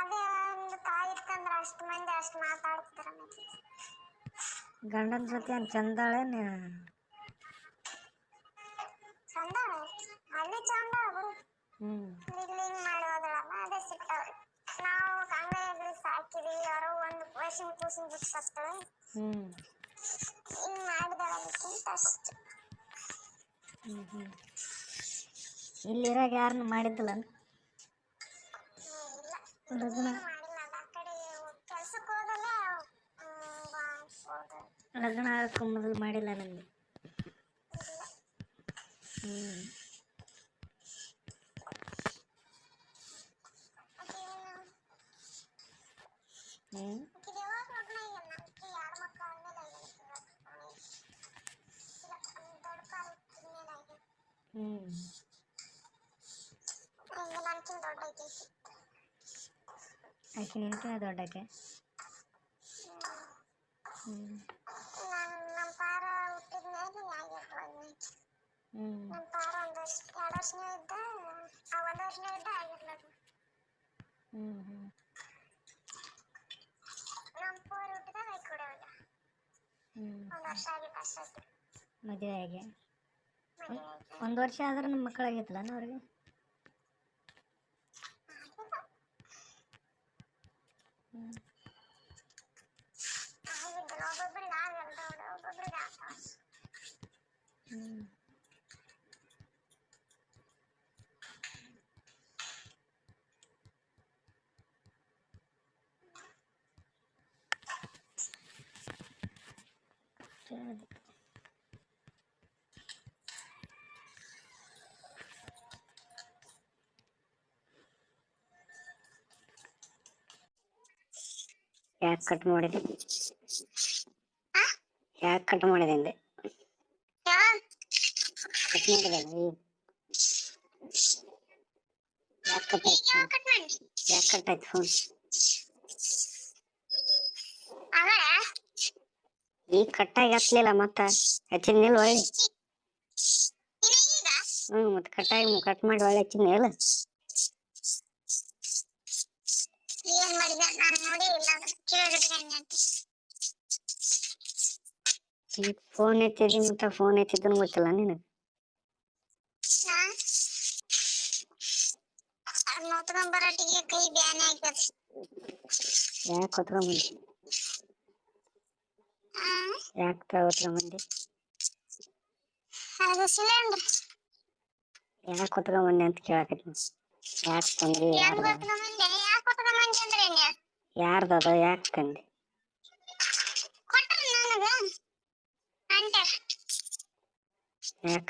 ಅದೇ ಒಂದು ತಾಯಿ ಇತ್ತಂದ್ರ ಅಷ್ಟು ಮಂದಿ ಅಷ್ಟು ಮಾತಾಡ್ತಾರ ಗಂಡನ ಜೊತೆ ಏನು ಚಂದಾಳೆ ಚಂದ ಅಲ್ಲಿ ಚಂದ ಬಿಡು. ಇಲ್ಲಿ ಹಿಂಗ್ ಮಾಡಿ ಹೋದಳಲ್ಲ ಅದೇ ಸಿಗ್ತಾವ ನಾವು ಹಂಗಾಗಿ ಸಾಕಿದ್ವಿ ಯಾರೋ ಒಂದು ವರ್ಷಿನ ಕೂಸಿನ ಬಿಟ್ಟು ಸತ್ತಳೆ ಹ್ಞೂ ಹಿಂಗ್ ಮಾಡಿದಾಳ ಅದಕ್ಕಿಂತ ಅಷ್ಟು. ಹ್ಞೂ ಇಲ್ಲಿರಾಗ ಯಾರನ್ನು ಮಾಡಿದ್ದಿಲ್ಲ? ಹೋದ ಲಗ್ನ ಆಗಕ್ಕೆ ಮೊದಲು ಮಾಡಿಲ್ಲ ನನಗೆ ಹ್ಞೂ ಹ್ಞೂ ಆಕಿದ್ ಯಾವಾಗ ಲಗ್ನ ಆಗ್ಯಾನ? ಆಕಿ ಎರಡ್ ಮಕ್ಳು ಆದ್ಮೇಲೆ ಆಗ್ಯಾನ ಆಕಿಗ್ ಲಗ್ನ. ಇಲ್ಲ, ಒಂದ್ ದೊಡ್ಡ ಪಾಲ್ ಹುಟ್ಟಿದ್ಮೇಲೆ ಆಗ್ಯಾನ. ಹ್ಞೂ ಈಗ ನನ್ಕಿಂತ ದೊಡ್ಡ ಐತಿ ಆಕಿ. ನಿನ್ಕಿನ ದೊಡ್ಡಕ್ಕೆ ಮದುವೆ ಆಗಿ ಒಂದು ವರ್ಷ ಆದ್ರೆ ನಮ್ಮ ಮಕ್ಕಳಾಗಿತ್ತಲ್ಲ ಅವ್ರಿಗೆ? Hmm. you. ಯಾಕೆ ಕಟ್ ಮಾಡಿದೆ? ಯಾಕೆ ಕಟ್ ಮಾಡಿದೆ ಅಂದೆ? ಕಟ್ ಮಾಡಿದೆ ಯಾಕೆ ಕಟ್ ಆಯ್ತು ಯಾಕೆ ಕಟ್ ಆಯ್ತು ಫೋನ್ ಈಗ ಕಟ್ಟಾಗಿ ಹತ್ಲಿಲ್ಲ ಮತ್ತ? ಹಚ್ಚಿದ್ನಿಲ್ಲ ಒಳ್ಳೆ? ಹ್ಞೂ ಮತ್ತೆ ಕಟ್ಟಾಗಿ ಕಟ್ ಮಾಡಿ ಒಳ್ಳೆ ಹಚ್ಚಿದ್ನಿಲ್ಲ ಈಗ ಫೋನ್ ಎತ್ತಿದಿ ಮತ್ತೆ ಫೋನ್ ಎತ್ತಿದ್ದನು ಗೊತ್ತಿಲ್ಲ ನಿನಗೆ ಮೊತ್ಕೊಂಡ್ ಬರೋಟಿಗೆ ಕೈ ಬ್ಯಾನೆ ಆಗ್ತದೆ ಯಾಕೆ ಹೊತ್ಕೊಂಬಂದಿ ಯಾಕೆ ಹೊತ್ಕೊಂಬಂದಿ ಅದು ಸಿಲಿಂಡರ್ ಯಾಕೆ ಹೊತ್ಕೊಂಬಂದಿ ಅಂತ ಕೇಳಕತ್ತೀನಿ ಯಾಕೆ ತಂದ್ರಿ ಹೆಂಗ್ ಯಾರ್ದದ ಯಾಕೆ ತಂದಿ ಕೊಟ್ರ ನನಗ ಅಂಟರ್ ಯಾಕ